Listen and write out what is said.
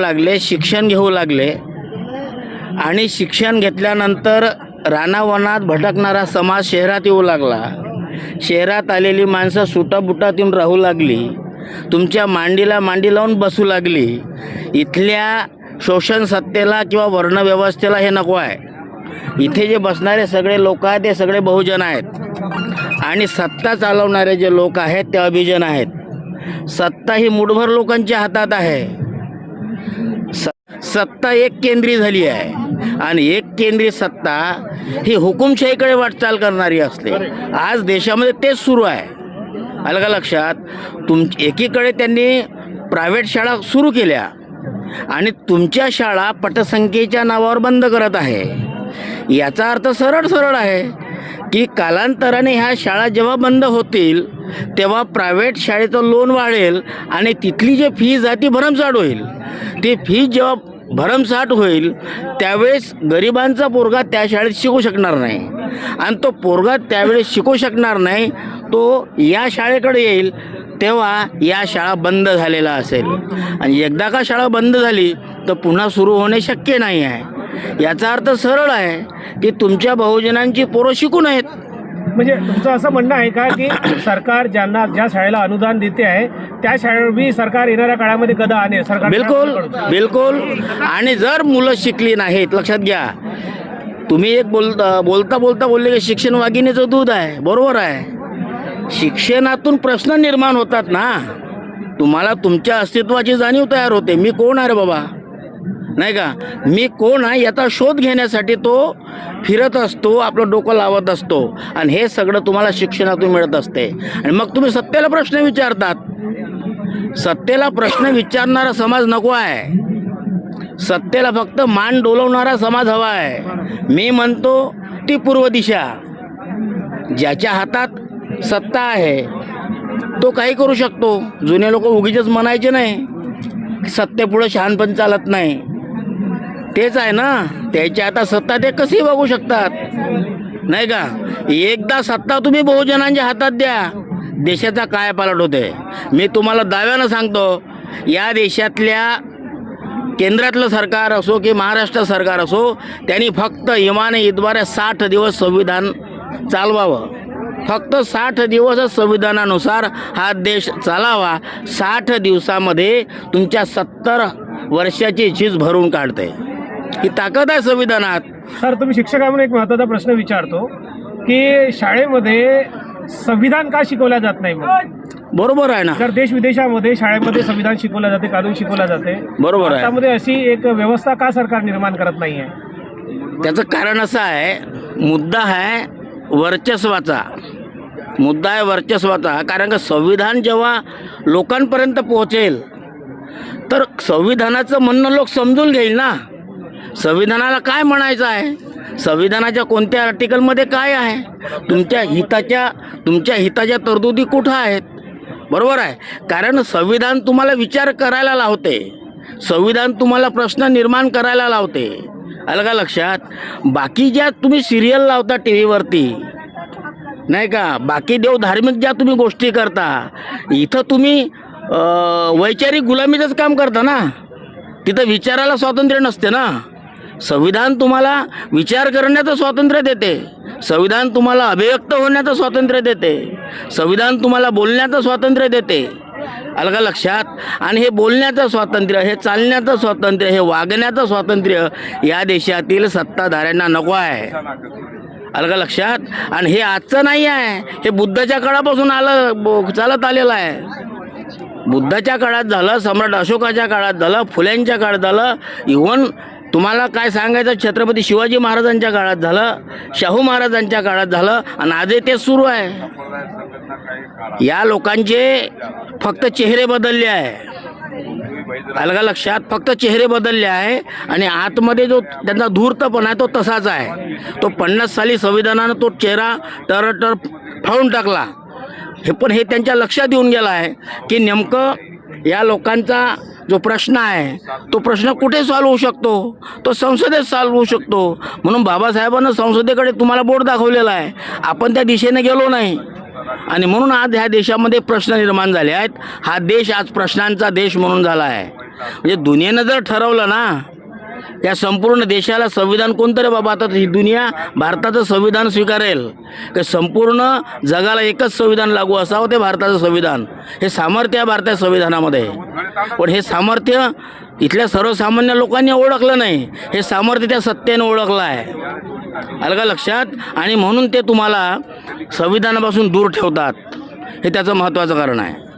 लागले शिक्षण घेऊ लागले. आणि शिक्षण घेतल्यानंतर रानावनात भटकणारा समाज शहरात येऊ लागला. शहरात आलेली माणसं सुटाबुटात येऊन राहू लागली. तुमच्या मांडीला मांडी लावून बसू लागली. इथल्या शोषण सत्तेला किंवा वर्णव्यवस्थेला हे नको आहे. इथे जे बसणारे सगळे लोक आहेत ते सगळे बहुजन आहेत. आणि सत्ता चालवणारे जे लोक आहेत ते अभिजन आहेत. सत्ता ही मुठभर लोकांच्या हातात आहे. सत्ता एक केंद्रीय झाली आहे. आणि एक केंद्रीय सत्ता ही हुकुमशाहीकडे वाटचाल करणारी असते. आज देशामध्ये तेच सुरू आहे. आलं का लक्षात? तुम एकीकडे त्यांनी प्रायव्हेट शाळा सुरू केल्या आणि तुमच्या शाळा पटसंख्येच्या नावावर बंद करत आहे. याचा अर्थ सरळ सरळ आहे की कालांतराने ह्या शाळा जेव्हा बंद होतील तेव्हा प्रायव्हेट शाळेचं लोन वाढेल आणि तिथली जी फीज आहे ती भरमसाठ होईल. ती फीज जेव्हा भरमसाठ होईल त्यावेळेस गरिबांचा पोरगा त्या शाळेत शिकू शकणार नाही. आणि तो पोरगा त्यावेळेस शिकू शकणार नाही तो या शाळेकडे येईल तेव्हा या शाळा बंद झालेला असेल. आणि एकदा का शाळा बंद झाली तर पुन्हा सुरू होणे शक्य नाही आहे. याचा अर्थ सरळ आहे की तुमच्या बहुजनांची पोरं शिकू नयेत. म्हणजे तुमचं असं म्हणणं आहे का की सरकार ज्यांना ज्या शाळेला अनुदान देते आहे त्या शाळेवर बी सरकार येणाऱ्या काळामध्ये गदा आणेल? सरकार बिलकुल बिलकुल. आणि जर मुलं शिकली नाहीत लक्षात घ्या. तुम्ही एक बोलता बोलता बोलता बोलले की शिक्षण वाघिणीचं दूध आहे. बरोबर आहे. शिक्षणातून प्रश्न निर्माण होतात ना. तुम्हाला तुमच्या अस्तित्वाची जाणीव तयार होते. मी कोण आहे रे बाबा? नाही का? मी कोण आहे याचा शोध घेण्यासाठी तो फिरत असतो आपलं डोकं लावत असतो. आणि हे सगळं तुम्हाला शिक्षणातून मिळत असते. आणि मग तुम्ही सत्तेला प्रश्न विचारतात. सत्तेला प्रश्न विचारणारा समाज नको आहे. सत्तेला फक्त मान डोलवणारा समाज हवा आहे. मी म्हणतो ती पूर्व दिशा. ज्याच्या हातात सत्ता आहे तो काही करू शकतो. जुने लोक उगीच म्हणायचे नाही सत्तेपुढं शहाणपण चालत नाही. तेच आहे ना. त्याची आता सत्ता ते कशी बघू शकतात? नाही का? एकदा सत्ता तुम्ही बहुजनांच्या हातात द्या. देशाचा काय पालट होते मी तुम्हाला दाव्यानं सांगतो या देशातल्या केंद्रातलं सरकार असो की महाराष्ट्र सरकार असो त्यांनी फक्त इमाने इद्वारे साठ दिवस संविधान चालवावं. फक्त साठ दिवसच संविधानानुसार हा देश चालावा. साठ दिवसामध्ये तुमच्या सत्तर वर्षाची झीज भरून काढते ही ताकद आहे संविधानात. सर तुम्ही शिक्षक म्हणून एक महत्त्वाचा प्रश्न विचारतो की शाळेमध्ये संविधान का शिकवल्या जात नाही बरोबर आहे ना. तर देश विदेशामध्ये शाळेमध्ये संविधान शिकवलं जाते कानून शिकवलं जाते बरोबर आहे. त्यामध्ये अशी एक व्यवस्था का सरकार निर्माण करत नाही आहे? त्याचं कारण असं आहे मुद्दा आहे वर्चस्वाचा. मुद्दा आहे वर्चस्वाचा कारण का संविधान जेव्हा लोकांपर्यंत पोहोचेल तर संविधानाचं म्हणणं लोक समजून घेईल ना. संविधानाला काय म्हणायचं आहे? संविधानाच्या कोणत्या आर्टिकलमध्ये काय आहे? तुमच्या हिताच्या तुमच्या हिताच्या तरतुदी कुठं आहेत? बरोबर आहे. कारण संविधान तुम्हाला विचार करायला लावते. संविधान तुम्हाला प्रश्न निर्माण करायला लावते. आलं का लक्षात? बाकी ज्या तुम्ही सिरियल लावता टी व्हीवरती नाही का? बाकी देव धार्मिक ज्या तुम्ही गोष्टी करता इथं तुम्ही वैचारिक गुलामीचंच काम करता ना? तिथं विचाराला स्वातंत्र्य नसते ना? संविधान तुम्हाला विचार करण्याचं स्वातंत्र्य देते. संविधान तुम्हाला अभिव्यक्त होण्याचं स्वातंत्र्य देते. संविधान तुम्हाला बोलण्याचं स्वातंत्र्य देते. अलगा लक्षात आणि हे बोलण्याचं स्वातंत्र्य हे चालण्याचं स्वातंत्र्य हे वागण्याचं स्वातंत्र्य या देशातील सत्ताधाऱ्यांना नको आहे. अलगा लक्षात आणि हे आजचं नाही आहे. हे बुद्धाच्या काळापासून आलं चालत आलेलं आहे. बुद्धाच्या काळात झालं सम्राट अशोकाच्या काळात झालं फुल्यांच्या काळात झालं इव्हन तुम्हाला काय सांगायचं? छत्रपती शिवाजी महाराजांच्या काळात झालं शाहू महाराजांच्या काळात झालं आणि आजही ते सुरू आहे. या लोकांचे फक्त चेहरे बदलले आहे. अलगा लक्षात फक्त चेहरे बदलले आहे आणि आतमध्ये जो त्यांचा धूर्तपणा आहे तो तसाच आहे. तो पन्नास साली संविधानानं तो चेहरा टरटर फाळून टाकला. हे पण हे त्यांच्या लक्षात येऊन गेलं आहे की नेमकं या लोकांचा जो प्रश्न आहे तो प्रश्न कुठे सॉल्व्ह होऊ शकतो? तो संसदेत सॉल्व्ह होऊ शकतो. म्हणून बाबासाहेबांना संसदेकडे तुम्हाला बोट दाखवलेला आहे. आपण त्या दिशेने गेलो नाही. आणि म्हणून आज ह्या देशामध्ये प्रश्न निर्माण झाले आहेत. हा देश आज प्रश्नांचा देश म्हणून झाला आहे. म्हणजे दुनियेनं जर ठरवलं ना या संपूर्ण देशाला संविधान कोणतं रे बाबा? आता ही दुनिया भारताचं संविधान स्वीकारेल. की संपूर्ण जगाला एकच संविधान लागू असावं ते भारताचं संविधान? हे सामर्थ्य आहे भारताच्या संविधानामध्ये. पण हे सामर्थ्य इथल्या सर्वसामान्य लोकांनी ओळखलं नाही. हे सामर्थ्य त्या सत्तेनं ओळखलं आहे. आलं का लक्षात? आणि म्हणून ते तुम्हाला संविधानापासून दूर ठेवतात. हे त्याचं महत्त्वाचं कारण आहे.